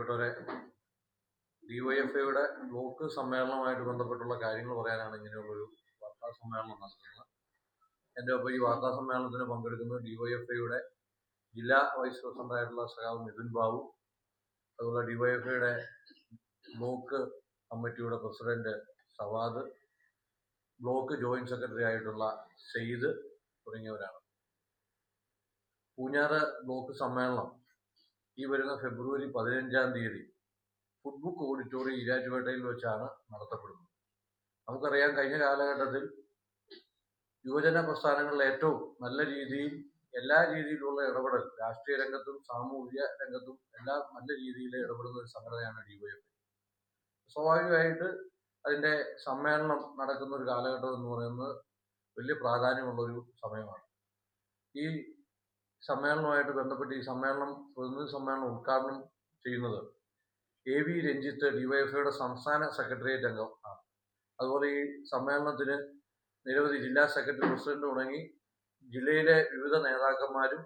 പ്രിയപ്പെട്ടവരെ ഡിവൈഎഫ്ഐയുടെ ബ്ലോക്ക് സമ്മേളനവുമായിട്ട് ബന്ധപ്പെട്ടുള്ള കാര്യങ്ങൾ പറയാനാണ് ഇങ്ങനെയുള്ളൊരു വാർത്താ സമ്മേളനം നടത്തുന്നത്. എന്റെ ഒപ്പം ഈ വാർത്താ സമ്മേളനത്തിന് പങ്കെടുക്കുന്നത് ഡിവൈഎഫ്ഐയുടെ ജില്ലാ വൈസ് പ്രസിഡന്റായിട്ടുള്ള സഖാവ് മിഥുൻ ബാബു അതുപോലെ ഡിവൈഎഫ്ഐയുടെ ബ്ലോക്ക് കമ്മിറ്റിയുടെ president Sawad block joint secretary ആയിട്ടുള്ള സെയ്ദ് തുടങ്ങിയവരാണ്. പൂഞ്ഞാറ് ബ്ലോക്ക് സമ്മേളനം ഈ വരുന്ന ഫെബ്രുവരി പതിനഞ്ചാം തീയതി ഫുഡ് ബുക്ക് ഓഡിറ്റോറിയം ഈരാറ്റുപേട്ടയിൽ വെച്ചാണ് നടത്തപ്പെടുന്നത്. നമുക്കറിയാം കഴിഞ്ഞ കാലഘട്ടത്തിൽ യുവജന പ്രസ്ഥാനങ്ങളിൽ ഏറ്റവും നല്ല രീതിയിൽ എല്ലാ രീതിയിലുള്ള ഇടപെടൽ രാഷ്ട്രീയ രംഗത്തും സാമൂഹിക രംഗത്തും എല്ലാം നല്ല രീതിയിൽ ഇടപെടുന്ന ഒരു സംഘടനയാണ് ഡിവൈഎഫ് സ്വാഭാവികമായിട്ട് അതിന്റെ സമ്മേളനം നടക്കുന്ന ഒരു കാലഘട്ടം എന്ന് പറയുന്നത് വലിയ പ്രാധാന്യമുള്ള ഒരു സമയമാണ്. ഈ സമ്മേളനവുമായിട്ട് ബന്ധപ്പെട്ട് ഈ സമ്മേളനം പ്രതിനിധി സമ്മേളനം ഉദ്ഘാടനം ചെയ്യുന്നത് എ വി രഞ്ജിത്ത് ഡിവൈഎഫ്ഐയുടെ സംസ്ഥാന സെക്രട്ടേറിയറ്റ് അംഗം ആണ്. അതുപോലെ ഈ സമ്മേളനത്തിന് നിരവധി ജില്ലാ സെക്രട്ടറി പ്രസിഡന്റ് തുടങ്ങി ജില്ലയിലെ വിവിധ നേതാക്കന്മാരും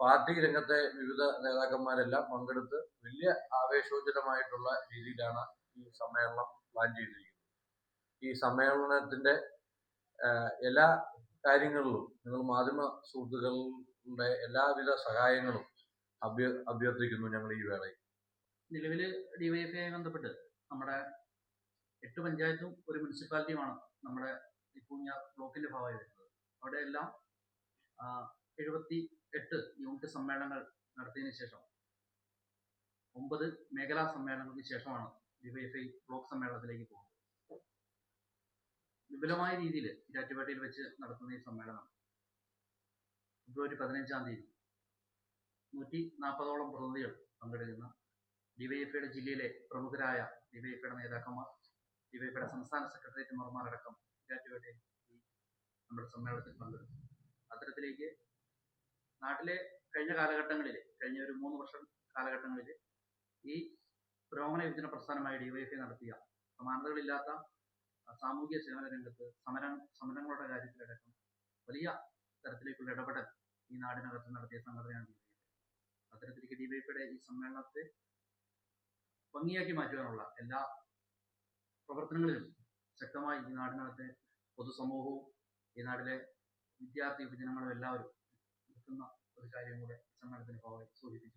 പാർട്ടി രംഗത്തെ വിവിധ നേതാക്കന്മാരെല്ലാം പങ്കെടുത്ത് വലിയ ആവേശോജ്വലമായിട്ടുള്ള രീതിയിലാണ് ഈ സമ്മേളനം പ്ലാൻ ചെയ്തിരിക്കുന്നത്. ഈ സമ്മേളനത്തിന്റെ എല്ലാ കാര്യങ്ങളിലും നിങ്ങൾ മാധ്യമ സുഹൃത്തുക്കളുടെ എല്ലാവിധ സഹായങ്ങളും അഭ്യ അഭ്യർത്ഥിക്കുന്നു ഞങ്ങൾ ഈ വേളയിൽ. നിലവിൽ ഡിവൈഎഫ്ഐ ബന്ധപ്പെട്ട് നമ്മുടെ എട്ട് പഞ്ചായത്തും ഒരു മുനിസിപ്പാലിറ്റിയുമാണ് നമ്മുടെ ഈ പൂഞ്ഞ ബ്ലോക്കിന്റെ ഭാഗമായി വരുന്നത്. അവിടെ എല്ലാം എഴുപത്തി എട്ട് യൂണിറ്റ് സമ്മേളനങ്ങൾ നടത്തിയതിനു ശേഷം ഒമ്പത് മേഖലാ സമ്മേളനങ്ങൾക്ക് ശേഷമാണ് ഡിവൈഎഫ്ഐ ബ്ലോക്ക് സമ്മേളനത്തിലേക്ക് പോകുന്നത്. വിപുലമായ രീതിയിൽ ചാറ്റുപാട്ടിയിൽ വെച്ച് നടത്തുന്ന ഈ സമ്മേളനം. ഫെബ്രുവരി പതിനഞ്ചാം തീയതി. നൂറ്റി നാൽപ്പതോളം പ്രതിനിധികൾ പങ്കെടുക്കുന്ന ഡിവൈഎഫ്ഐയുടെ ജില്ലയിലെ പ്രമുഖരായ ഡിവൈഎഫ്ഐയുടെ നേതാക്കന്മാർ ഡിവൈഎഫ്ഐയുടെ സംസ്ഥാന സെക്രട്ടേറിയറ്റുമാർമാരടക്കം ഇരാറ്റുപേട്ടയിൽ ഈ നമ്മുടെ സമ്മേളനത്തിൽ പങ്കെടുക്കും അത്തരത്തിലേക്ക് നാട്ടിലെ കഴിഞ്ഞ കാലഘട്ടങ്ങളിൽ കഴിഞ്ഞ ഒരു മൂന്ന് വർഷം കാലഘട്ടങ്ങളിൽ ഈ പുരോഗമന വിഭജന പ്രസ്ഥാനമായ ഡിവൈഎഫ്ഐ നടത്തിയ സമാനതകളില്ലാത്ത ആ, സാമൂഹിക സേവന രംഗത്ത് സമര സമരങ്ങളുടെ കാര്യത്തിലടക്കം വലിയ തരത്തിലേക്കുള്ള ഇടപെടൽ ഈ നാടിനകത്ത് നടത്തിയ സംഘടനയാണ് ഡിവൈഎഫ്ഐ അത്തരത്തിലേക്ക് ഡിവൈഎഫ്ഐയുടെ ഈ സമ്മേളനത്തെ ഭംഗിയാക്കി മാറ്റുവാനുള്ള എല്ലാ പ്രവർത്തനങ്ങളിലും ശക്തമായി ഈ നാടിനകത്തെ പൊതുസമൂഹവും ഈ നാട്ടിലെ വിദ്യാർത്ഥി യുവജനങ്ങളും എല്ലാവരും നിൽക്കുന്ന ഒരു കാര്യം കൂടെ സമ്മേളനത്തിന് ഭാഗമായി സൂചിപ്പിച്ചു.